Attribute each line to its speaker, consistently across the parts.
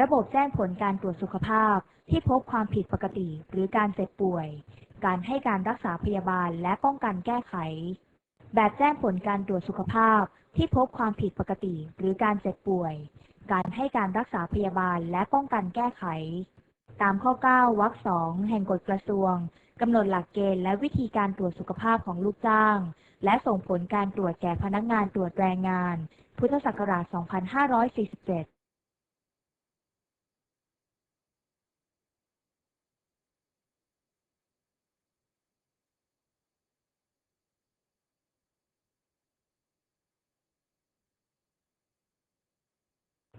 Speaker 1: ระบบแจ้งผลการตรวจสุขภาพที่พบความผิดปกติหรือการเจ็บป่วย การให้การรักษาพยาบาลและป้องกันแก้ไข แบบแจ้งผลการตรวจสุขภาพที่พบความผิดปกติหรือการเจ็บป่วย การให้การรักษาพยาบาลและป้องกันแก้ไข ตามข้อ 9 วรรคสองแห่งกฎกระทรวงกำหนดหลักเกณฑ์และวิธีการตรวจสุขภาพของลูกจ้าง และส่งผลการตรวจแก่พนักงานตรวจแรงงาน พุทธศักราช 2547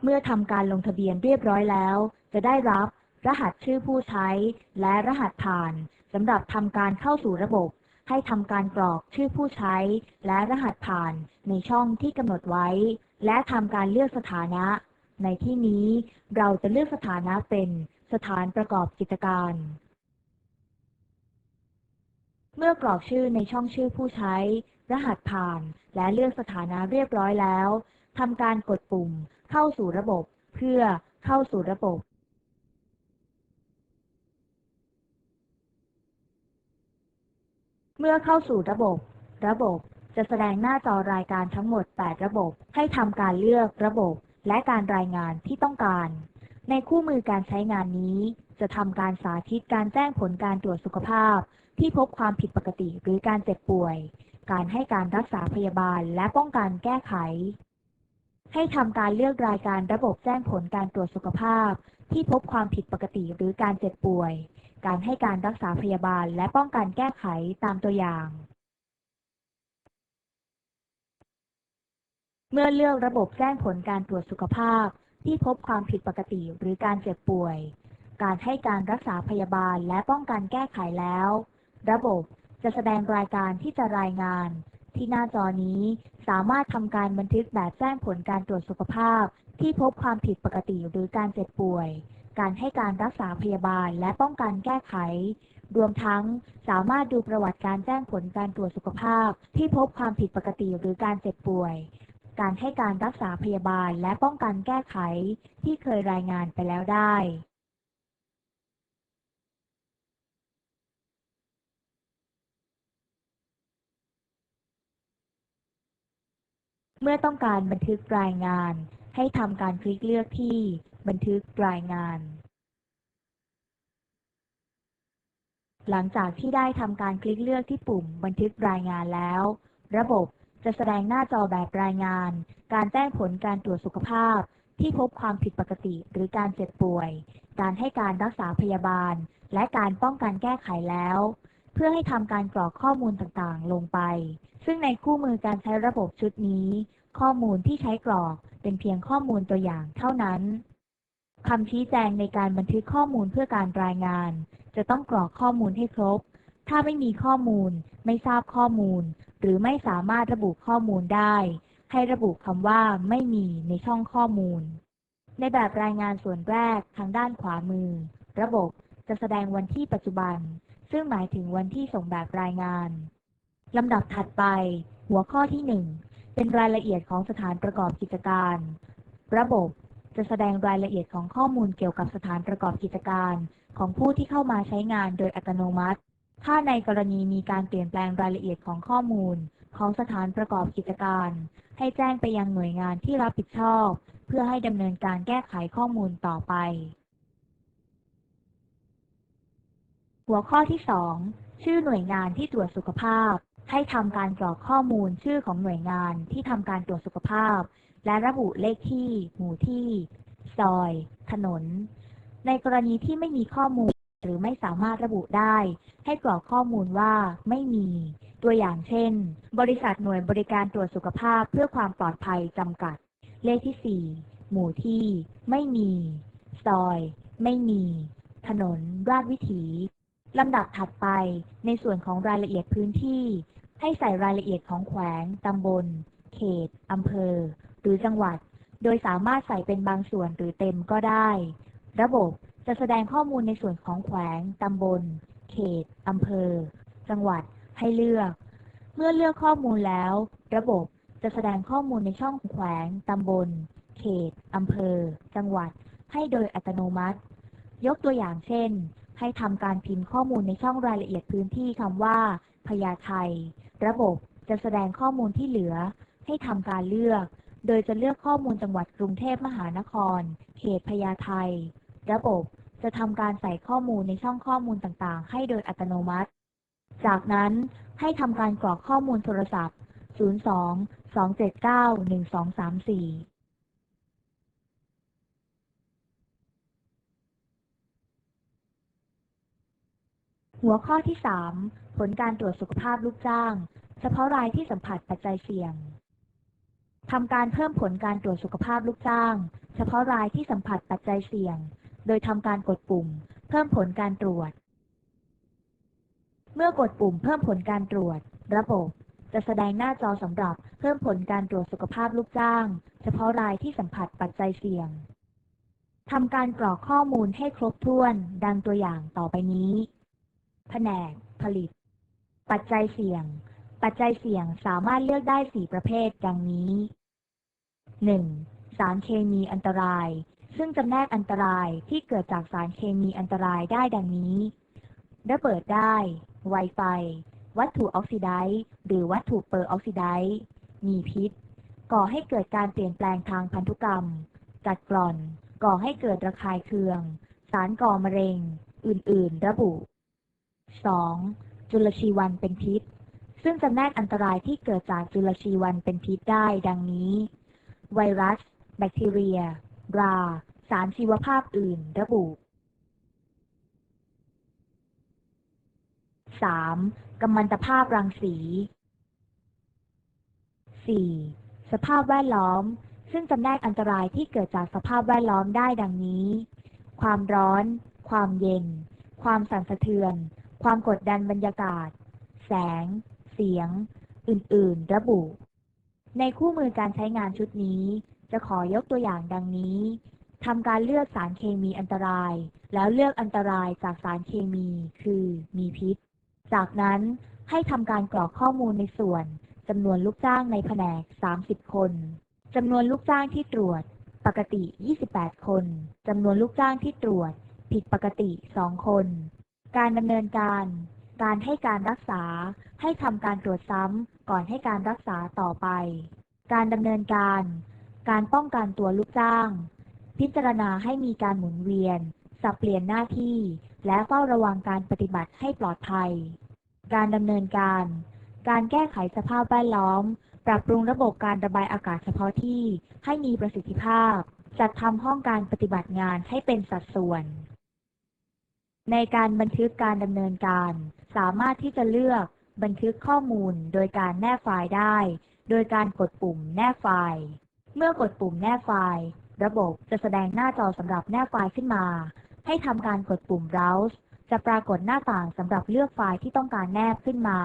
Speaker 1: เมื่อทำการลงทะเบียนเรียบร้อยแล้ว จะได้รับรหัสชื่อผู้ใช้ และรหัสผ่านสำหรับทำการเข้าสู่ระบบ ให้ทำการกรอกชื่อผู้ใช้ และรหัสผ่านในช่องที่กำหนดไว้ และทำการเลือกสถานะ ในที่นี้เราจะเลือกสถานะเป็นสถานประกอบกิจการ เมื่อกรอกชื่อในช่องชื่อผู้ใช้ รหัสผ่าน และเลือกสถานะเรียบร้อยแล้ว ทำการกดปุ่ม เข้าสู่ระบบ เพื่อเข้าสู่ระบบ เมื่อเข้าสู่ระบบ ระบบจะแสดงหน้าจอรายการทั้งหมด 8 ระบบ ให้ทำการเลือกระบบ และการรายงานที่ต้องการ ในคู่มือการใช้งานนี้ จะทำการสาธิตการแจ้งผลการตรวจสุขภาพ ที่พบความผิดปกติหรือการเจ็บป่วย การให้การรักษาพยาบาลและป้องกันแก้ไข ให้ทำการเลือกรายการระบบแจ้งผลการตรวจสุขภาพ ที่พบความผิดปกติหรือการเจ็บป่วย การให้การรักษาพยาบาล และป้องกันแก้ไขตามตัวอย่าง เมื่อเลือกระบบแจ้งผลการตรวจสุขภาพ ที่พบความผิดปกติหรือการเจ็บป่วย การให้การรักษาพยาบาลและป้องกันแก้ไขแล้ว ระบบจะแสดงรายการที่จะรายงาน ที่หน้าจอนี้สามารถทำการบันทึกแบบแจ้งผลการตรวจสุขภาพ ที่พบความผิดปกติหรือการเจ็บป่วย การให้การรักษาพยาบาลและป้องกันแก้ไข รวมทั้งสามารถดูประวัติการแจ้งผลการตรวจสุขภาพ ที่พบความผิดปกติหรือการเจ็บป่วย การให้การรักษาพยาบาลและป้องกันแก้ไข ที่เคยรายงานไปแล้วได้ เมื่อต้องการบันทึกรายงาน ให้ทำการคลิกเลือกที่ บันทึกรายงาน หลังจากที่ได้ทำการคลิกเลือกที่ปุ่ม บันทึกรายงานแล้ว ระบบจะแสดงหน้าจอแบบรายงาน การแจ้งผลการตรวจสุขภาพ ที่พบความผิดปกติหรือการเจ็บป่วย การให้การรักษาพยาบาล และการป้องกันแก้ไขแล้ว เพื่อให้ทำการกรอกข้อมูลต่างๆ ลงไป ซึ่งในคู่มือการใช้ระบบชุดนี้ ข้อมูลที่ใช้กรอกเป็นเพียงข้อมูลตัวอย่างเท่านั้นคำชี้แจงในการบันทึกข้อมูลเพื่อการรายงาน จะต้องกรอกข้อมูลให้ครบ ถ้าไม่มีข้อมูล ไม่ทราบข้อมูล หรือไม่สามารถระบุข้อมูลได้ ให้ระบุคำว่าไม่มีในช่องข้อมูล ในแบบรายงานส่วนแรกทางด้านขวามือ ระบบจะแสดงวันที่ปัจจุบัน ซึ่งหมายถึงวันที่ส่งแบบรายงาน ลำดับถัดไป หัวข้อที่ 1 เป็นรายละเอียดของสถานประกอบกิจการ ระบบจะแสดงรายละเอียดของข้อมูลเกี่ยวกับสถานประกอบกิจการของผู้ที่เข้ามาใช้งานโดยอัตโนมัติ ถ้าในกรณีมีการเปลี่ยนแปลงรายละเอียดของข้อมูล ของสถานประกอบกิจการ ให้แจ้งไปยังหน่วยงานที่รับผิดชอบ เพื่อให้ดำเนินการแก้ไขข้อมูลต่อไป หัวข้อที่ 2 ชื่อหน่วยงานที่ตรวจสุขภาพ ให้ทำการกรอกข้อมูลชื่อของหน่วยงานที่ทำการตรวจสุขภาพ และระบุเลขที่ หมู่ที่ ซอย ถนน ในกรณีที่ไม่มีข้อมูลหรือไม่สามารถระบุได้ ให้กรอกข้อมูลว่าไม่มี ตัวอย่างเช่น บริษัทหน่วยบริการตรวจสุขภาพเพื่อความปลอดภัยจำกัด เลขที่ 4 หมู่ที่ ไม่มี ซอย ไม่มี ถนน ราชวิถี ลำดับถัดไปในส่วนของรายละเอียดพื้นที่ ให้ใส่รายละเอียดของแขวง ตำบล เขต อำเภอ หรือจังหวัด โดยสามารถใส่เป็นบางส่วนหรือเต็มก็ได้ ระบบจะแสดงข้อมูลในส่วนของแขวง ตำบล เขต อำเภอ จังหวัด ให้เลือก เมื่อเลือกข้อมูลแล้ว ระบบจะแสดงข้อมูลในช่องแขวง ตำบล เขต อำเภอ จังหวัด ให้โดยอัตโนมัติ ยกตัวอย่างเช่น ให้ทำการพิมพ์ข้อมูลในช่องรายละเอียดพื้นที่คำว่า พญาไทระบบจะแสดงข้อมูลที่เหลือ ให้ทำการเลือก โดยจะเลือกข้อมูลจังหวัดกรุงเทพมหานคร เขตพญาไทระบบจะทำการใส่ข้อมูลในช่องข้อมูลต่างๆ ให้โดยอัตโนมัติ จากนั้นให้ทำการกรอกข้อมูลโทรศัพท์ 02 279 1234 หัวข้อที่ 3 ผลการตรวจสุขภาพลูกจ้าง เฉพาะรายที่สัมผัสปัจจัยเสี่ยงทำการเพิ่มผลการตรวจสุขภาพลูกจ้าง เฉพาะรายที่สัมผัสปัจจัยเสี่ยง โดยทำการกดปุ่ม เพิ่มผลการตรวจ เมื่อกดปุ่มเพิ่มผลการตรวจ ระบบ จะแสดงหน้าจอสำหรับเพิ่มผลการตรวจสุขภาพลูกจ้าง เฉพาะรายที่สัมผัสปัจจัยเสี่ยงทำการกรอกข้อมูลให้ครบถ้วน ดังตัวอย่างต่อไปนี้ ผนก ผลิต ปัจจัยเสี่ยง ปัจจัยเสี่ยงสามารถเลือกได้ 4 ประเภท ดังนี้ 1. สารเคมีอันตราย ซึ่งจำแนกอันตรายที่เกิดจากสารเคมีอันตรายได้ดังนี้ระเบิดได้ ไวไฟ วัตถุออกซิไดซ์หรือวัตถุเปอร์ออกซิไดซ์มีพิษ ก่อให้เกิดการเปลี่ยนแปลงทางพันธุกรรมกัดกร่อน ก่อให้เกิดระคายเคือง สารก่อมะเร็ง อื่น ๆ ระบุ 2. จุลชีวันเป็นพิษ ซึ่งจำแนกอันตรายที่เกิดจากจุลชีวันเป็นพิษได้ดังนี้ ไวรัส แบคทีเรีย รา สารชีวภาพอื่น ระบุ 3. กัมมันตภาพรังสี 4. สภาพแวดล้อม ซึ่งจำแนกอันตรายที่เกิดจากสภาพแวดล้อมได้ดังนี้ ความร้อน ความเย็น ความสั่นสะเทือน ความกดดันบรรยากาศ แสง เสียง อื่น ๆ ระบุ ในคู่มือการใช้งานชุดนี้ จะขอยกตัวอย่างดังนี้ทำการเลือกสารเคมีอันตราย แล้วเลือกอันตรายจากสารเคมี คือมีพิษ จากนั้นให้ทำการกรอกข้อมูลในส่วนจำนวนลูกจ้างในแผนก 30 คนจำนวนลูกจ้างที่ตรวจ ปกติ 28 คนจำนวนลูกจ้างที่ตรวจ ผิดปกติ 2 คน การดำเนินการ การให้การรักษา ให้ทำการตรวจซ้ำก่อนให้การรักษาต่อไป การดำเนินการ การป้องกันตัวลูกจ้าง พิจารณาให้มีการหมุนเวียน สับเปลี่ยนหน้าที่ และเฝ้าระวังการปฏิบัติให้ปลอดภัย การดำเนินการ การแก้ไขสภาพแวดล้อม ปรับปรุงระบบการระบายอากาศเฉพาะที่ให้มีประสิทธิภาพ จัดทำห้องการปฏิบัติงานให้เป็นสัดส่วน ในการบันทึกการดำเนินการ สามารถที่จะเลือกบันทึกข้อมูลโดยการแนบไฟล์ได้ โดยการกดปุ่มแนบไฟล์ เมื่อกดปุ่มแนบไฟล์ ระบบจะแสดงหน้าจอสำหรับแนบไฟล์ขึ้นมา ให้ทำการกดปุ่ม browse จะปรากฏหน้าต่างสำหรับเลือกไฟล์ที่ต้องการแนบขึ้นมา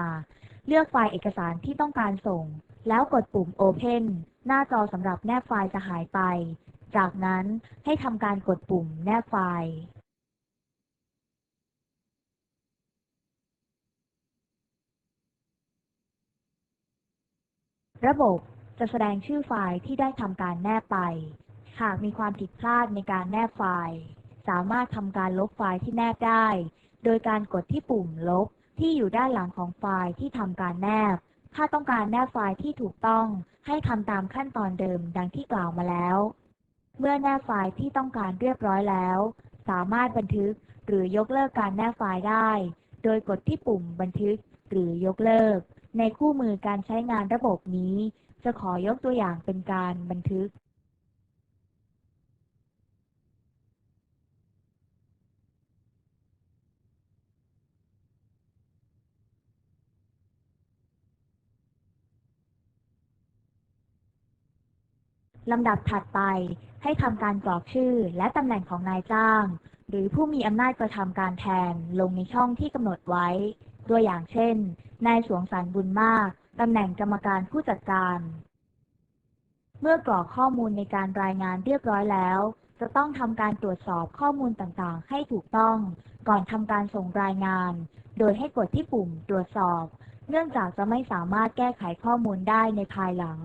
Speaker 1: เลือกไฟล์เอกสารที่ต้องการส่ง แล้วกดปุ่ม Open หน้าจอสำหรับแนบไฟล์จะหายไป จากนั้นให้ทำการกดปุ่มแนบไฟล์ ระบบจะแสดงชื่อไฟล์ที่ได้ทำการแนบไป หากมีความผิดพลาดในการแนบไฟล์ สามารถทำการลบไฟล์ที่แนบได้ โดยการกดที่ปุ่มลบที่อยู่ด้านหลังของไฟล์ที่ทำการแนบ ถ้าต้องการแนบไฟล์ที่ถูกต้อง ให้ทำตามขั้นตอนเดิมดังที่กล่าวมาแล้ว เมื่อแนบไฟล์ที่ต้องการเรียบร้อยแล้ว สามารถบันทึกหรือยกเลิกการแนบไฟล์ได้ โดยกดที่ปุ่มบันทึกหรือยกเลิก ในคู่มือการใช้งานระบบนี้ จะขอยกตัวอย่างเป็นการบันทึกลำดับถัดไปให้ทำการกรอกชื่อและตำแหน่งของนายจ้าง หรือผู้มีอำนาจกระทำการแทนลงในช่องที่กำหนดไว้ ตัวอย่างเช่น นายสวงสรรค์บุญมาก ตำแหน่งกรรมการผู้จัดการ เมื่อกรอกข้อมูลในการรายงานเรียบร้อยแล้ว จะต้องทำการตรวจสอบข้อมูลต่างๆ ให้ถูกต้อง ก่อนทำการส่งรายงาน โดยให้กดที่ปุ่มตรวจสอบ เนื่องจากจะไม่สามารถแก้ไขข้อมูลได้ในภายหลัง